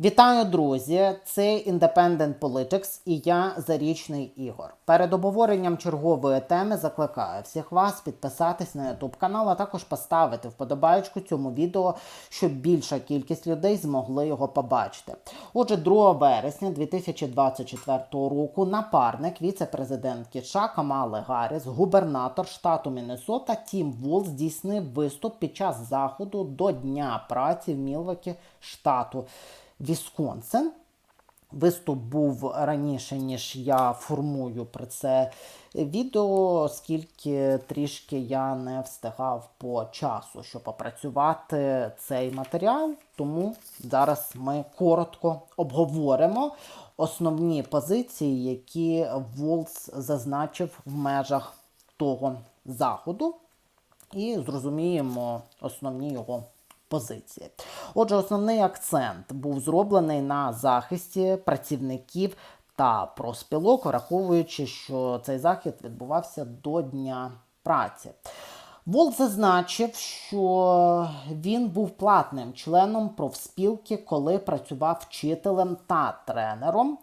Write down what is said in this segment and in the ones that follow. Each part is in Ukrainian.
Вітаю, друзі! Це Independent Politics і я Зарічний Ігор. Перед обговоренням чергової теми закликаю всіх вас підписатись на YouTube канал, а також поставити вподобайку цьому відео, щоб більша кількість людей змогли його побачити. Отже, 2 вересня 2024 року напарник віце-президентки США Камали Гарріс, губернатор штату Міннесота Тім Волл здійснив виступ під час заходу до Дня праці в Мілвокі штату. Вісконсин. Виступ був раніше, ніж я формую про це відео, оскільки трішки я не встигав по часу, щоб опрацювати цей матеріал. Тому зараз ми коротко обговоримо основні позиції, які Волс зазначив в межах того заходу, і зрозуміємо основні його позиції. Отже, основний акцент був зроблений на захисті працівників та проспілок, враховуючи, що цей захід відбувався до Дня праці. Волк зазначив, що він був платним членом профспілки, коли працював вчителем та тренером.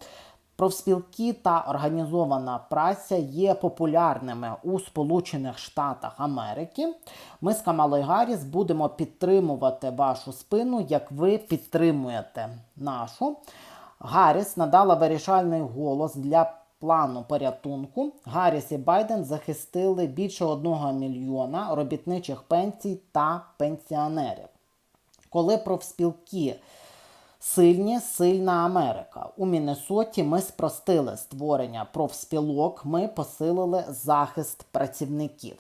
Профспілки та організована праця є популярними у Сполучених Штатах Америки. Ми з Камалою Гарріс будемо підтримувати вашу спину, як ви підтримуєте нашу. Гарріс надала вирішальний голос для плану порятунку. Гарріс і Байден захистили більше одного мільйона робітничих пенсій та пенсіонерів. Коли профспілки Сильні, сильна Америка. У Міннесоті ми спростили створення профспілок, ми посилили захист працівників.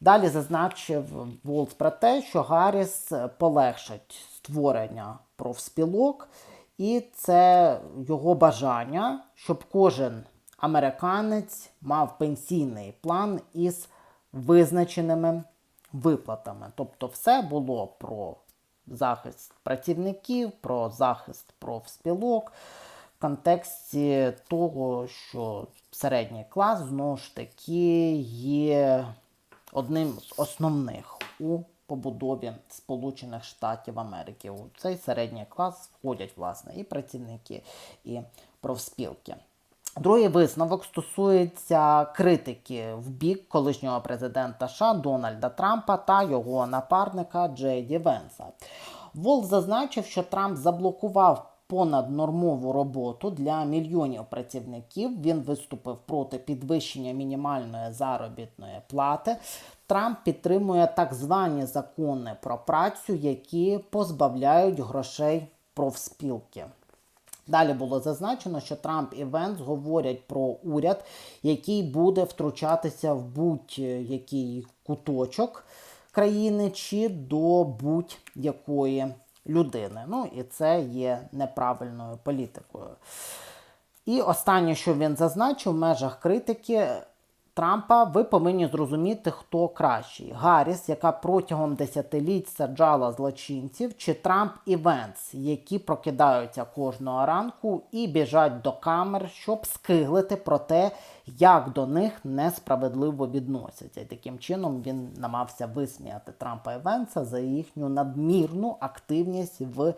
Далі зазначив Волт про те, що Гарріс полегшить створення профспілок, і це його бажання, щоб кожен американець мав пенсійний план із визначеними виплатами. Тобто, все було про захист працівників, про захист профспілок в контексті того, що середній клас знову ж таки є одним з основних у побудові Сполучених Штатів Америки. У цей середній клас входять власне і працівники, і профспілки. Другий висновок стосується критики в бік колишнього президента США Дональда Трампа та його напарника Джейді Венса. Волк зазначив, що Трамп заблокував понаднормову роботу для мільйонів працівників. Він виступив проти підвищення мінімальної заробітної плати. Трамп підтримує так звані закони про працю, які позбавляють грошей профспілки. Далі було зазначено, що Трамп і Венс говорять про уряд, який буде втручатися в будь-який куточок країни чи до будь-якої людини. Ну і це є неправильною політикою. І останнє, що він зазначив в межах критики. Трампа ви повинні зрозуміти, хто кращий: Гарріс, яка протягом десятиліть саджала злочинців, чи Трамп і Венс, які прокидаються кожного ранку і біжать до камер, щоб скиглити про те, як до них несправедливо відносяться. І таким чином він намагався висміяти Трампа і Венса за їхню надмірну активність в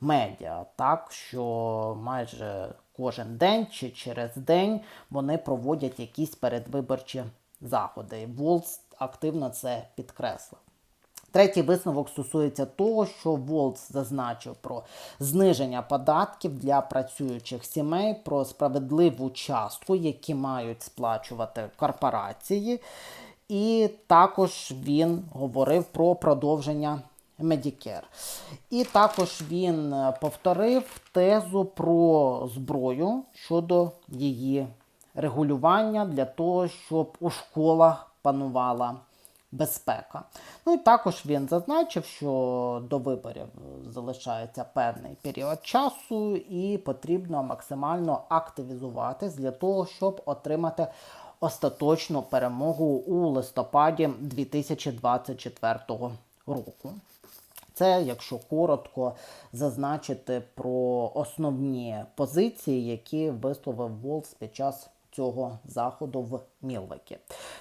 медіа, так що майже кожен день чи через день вони проводять якісь передвиборчі заходи. Волц активно це підкреслив. Третій висновок стосується того, що Волц зазначив про зниження податків для працюючих сімей, про справедливу частку, які мають сплачувати корпорації. І також він говорив про продовження Medicare. І також він повторив тезу про зброю щодо її регулювання для того, щоб у школах панувала безпека. Ну і також він зазначив, що до виборів залишається певний період часу, і потрібно максимально активізуватись для того, щоб отримати остаточну перемогу у листопаді 2024 року. Це, якщо коротко зазначити про основні позиції, які висловив Волс під час цього заходу в Мілвекі.